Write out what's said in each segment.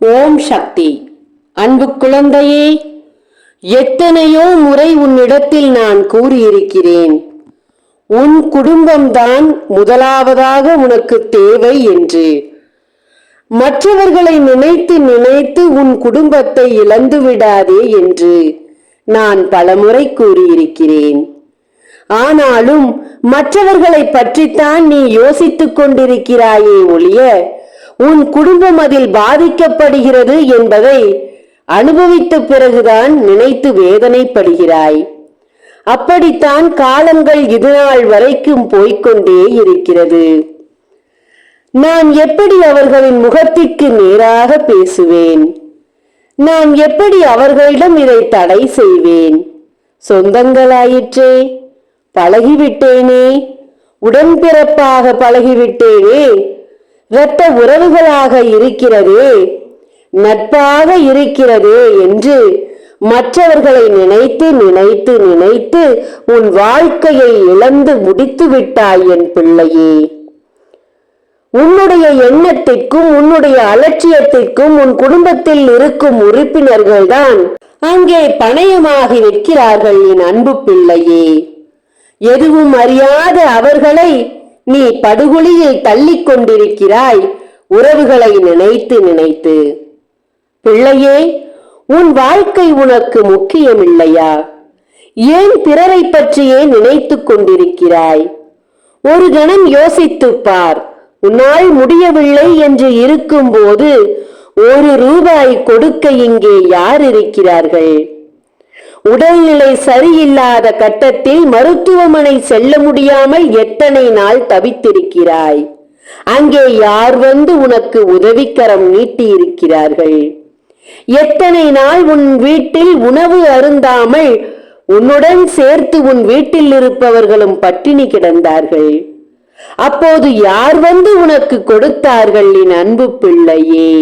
ஓம் சக்தி. அன்பு குழந்தையே எத்தனையோ முறை உன்னிடத்தில் நான் கூறியிருக்கிறேன். உன் குடும்பம்தான் முதலாவதாக உனக்கு தேவை என்று. மற்றவர்களை நினைத்து நினைத்து உன் குடும்பத்தை இழந்து விடாதே என்று நான் பலமுறை கூறியிருக்கிறேன். ஆனாலும் மற்றவர்களை பற்றித்தான் நீ யோசித்துக் கொண்டிருக்கிறாயே ஒழிய உன் குடும்பம் அதில் பாதிக்கப்படுகிறது என்பதை அனுபவித்த பிறகுதான் நினைத்து வேதனைப்படுகிறாய். அப்படித்தான் காலங்கள் இதுநாள் வரைக்கும் போய்கொண்டே இருக்கிறது. நான் எப்படி அவர்களின் முகத்திற்கு நேராக பேசுவேன்? நான் எப்படி அவர்களிடம் இதை தடை செய்வேன்? சொந்தங்களாயிற்றே பழகிவிட்டேனே உடன்பிறப்பாக பழகிவிட்டேனே இரத்த உறவுகளாக இருக்கிறதே நட்பாக இருக்கிறதே என்று மற்றவர்களை நினைத்து நினைத்து நினைத்து உன் வாழ்க்கையை இழந்து முடித்து விட்டாய் என் பிள்ளையே. உன்னுடைய எண்ணத்திற்கும் உன்னுடைய அலட்சியத்திற்கும் உன் குடும்பத்தில் இருக்கும் உறுப்பினர்கள்தான் அங்கே பணயமாகி நிற்கிறார்கள் என் அன்பு பிள்ளையே. எதுவும் அறியாத அவர்களை நீ படுகொலியில் தள்ளிக் கொண்டிருக்கிறாய். உறவுகளை நினைத்து நினைத்து. பிள்ளையே உன் வாழ்க்கை உனக்கு முக்கியமில்லையா? ஏன் பிறரை பற்றியே நினைத்துக் கொண்டிருக்கிறாய்? ஒரு கணம் யோசித்துப் பார். உன்னால் முடியவில்லை என்று இருக்கும்போது ஒரு ரூபாய் கொடுக்க இங்கே யார் இருக்கிறார்கள்? உடல்நிலை சரியில்லாத கட்டத்தில் மருத்துவமனை செல்ல முடியாமல் எத்தனை நாள் தவித்திருக்கிறாய்? அங்கே யார் வந்து உனக்கு உதவிக்கரம் நீட்டி இருக்கிறார்கள் எத்தனை நாள் உன் வீட்டில் உணவு அருந்தாமல் உன்னுடன் சேர்த்து உன் வீட்டில் இருப்பவர்களும் பட்டினி கிடந்தார்கள்? அப்போது யார் வந்து உனக்கு கொடுத்தார்கள் என் அன்பு பிள்ளையே?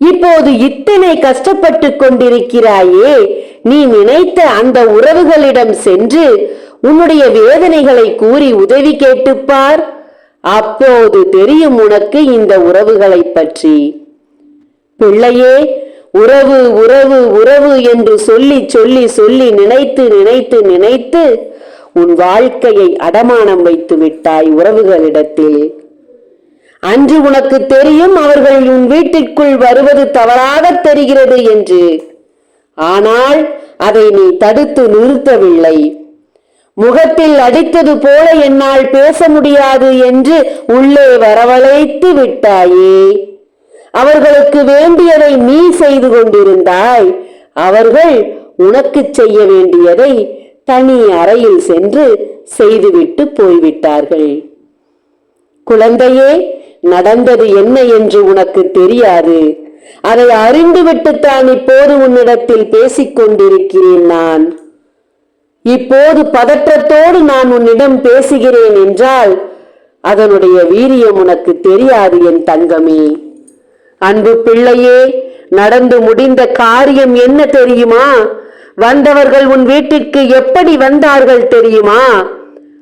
இப்போது இத்தனை கஷ்டப்பட்டு கொண்டிருக்கிறாயே நீ நினைத்த அந்த உறவுகளிடம் சென்று உன்னுடைய வேதனைகளை கூறி உதவி கேட்டுப்பார். அப்போது தெரியும் உனக்கு இந்த உறவுகளை பற்றி. பிள்ளையே உறவு உறவு உறவு என்று சொல்லி சொல்லி சொல்லி நினைத்து நினைத்து நினைத்து உன் வாழ்க்கையை அடமானம் வைத்து விட்டாய் உறவுகளிடத்தில். அன்று உனக்கு தெரியும் அவர்கள் உன் வீட்டிற்குள் வருவது தவறாக தெரிகிறது என்று. ஆனால் அதை நீ தடுத்து நிறுத்தவில்லை. முகத்தில் அடித்தது போல என்னால் பேச முடியாது என்று உள்ளே வரவழைத்து விட்டாயே. அவர்களுக்கு வேண்டியதை நீ செய்து கொண்டிருந்தாய். அவர்கள் உனக்கு செய்ய வேண்டியதை தனி அறையில் சென்று செய்துவிட்டு போய்விட்டார்கள். குழந்தையே நடந்தது என்ன என்று உனக்கு தெரியாது. அதை அறிந்துவிட்டுத்தான் இப்போது உன்னிடத்தில் பேசிக் கொண்டிருக்கிறேன் நான். இப்போது பதற்றத்தோடு நான் உன்னிடம் பேசுகிறேன் என்றால் அதனுடைய வீரியம் உனக்கு தெரியாது என் தங்கமே. அன்பு பிள்ளையே நடந்து முடிந்த காரியம் என்ன தெரியுமா? வந்தவர்கள் உன் வீட்டிற்கு எப்படி வந்தார்கள் தெரியுமா?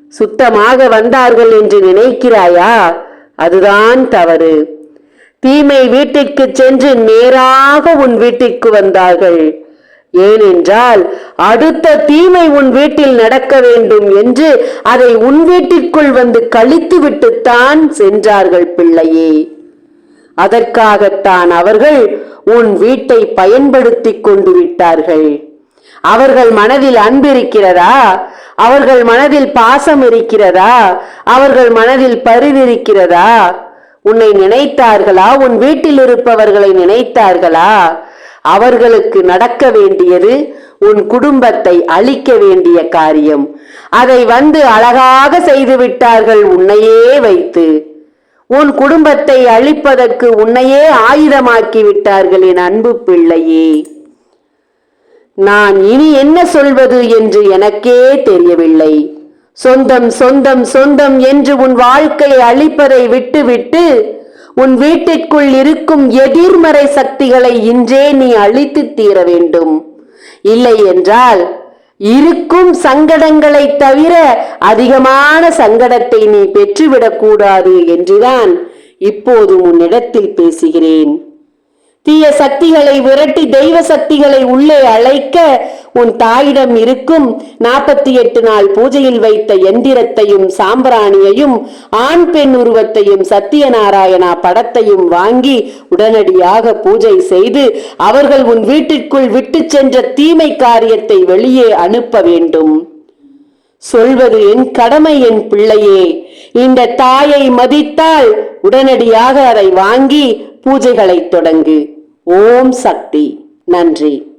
சுத்தமாக வந்தார்கள் என்று நினைக்கிறாயா? அதுதான் தவறு. தீமை வீட்டிற்கு சென்று நேராக உன் வீட்டிற்கு வந்தார்கள். ஏனென்றால் அடுத்த தீமை உன் வீட்டில் நடக்க வேண்டும் என்று அதை உன் வீட்டிற்குள் வந்து கழித்து விட்டுத்தான் சென்றார்கள் பிள்ளையே. அதற்காகத்தான் அவர்கள் உன் வீட்டை பயன்படுத்திக் கொண்டு விட்டார்கள். அவர்கள் மனதில் அன்பு இருக்கிறதா அவர்கள் மனதில் பாசம் இருக்கிறதா? அவர்கள் மனதில் பரிவு இருக்கிறதா உன்னை நினைத்தார்களா? உன் வீட்டில் இருப்பவர்களை நினைத்தார்களா? அவர்களுக்கு நடக்க வேண்டியது உன் குடும்பத்தை அழிக்க வேண்டிய காரியம். அதை வந்து அழகாக செய்து விட்டார்கள் உன்னையே வைத்து. உன் குடும்பத்தை அழிப்பதற்கு உன்னையே ஆயுதமாக்கி விட்டார்கள் என் அன்பு பிள்ளையே. நான் இனி என்ன சொல்வது என்று எனக்கே தெரியவில்லை. சொந்தம் சொந்தம் சொந்தம் என்று உன் வாழ்க்கையை அழிப்பதை விட்டுவிட்டு உன் வீட்டிற்குள் இருக்கும் எதிர்மறை சக்திகளை இன்றே நீ அழித்து தீர வேண்டும். இல்லை என்றால் இருக்கும் சங்கடங்களை தவிர அதிகமான சங்கடத்தை நீ பெற்றுவிடக்கூடாது என்றுதான் இப்போது உன்னிடத்தில் பேசுகிறேன். தீய சக்திகளை விரட்டி தெய்வ சக்திகளை உள்ளே அழைக்க உன் தாயிடம் இருக்கும் நாற்பத்தி எட்டு நாள் பூஜையில் வைத்த எந்திரத்தையும் சாம்பிராணியையும் ஆண் பெண் உருவத்தையும் சத்தியநாராயணா படத்தையும் வாங்கி உடனடியாக பூஜை செய்து அவர்கள் உன் வீட்டிற்குள் விட்டு சென்ற தீமை காரியத்தை வெளியே அனுப்ப வேண்டும். சொல்வது என் கடமை என் பிள்ளையே. இந்த தாயை மதித்தால் உடனடியாக அதை வாங்கி பூஜைகளை தொடங்கு. ஓம் சக்தி. நன்றி.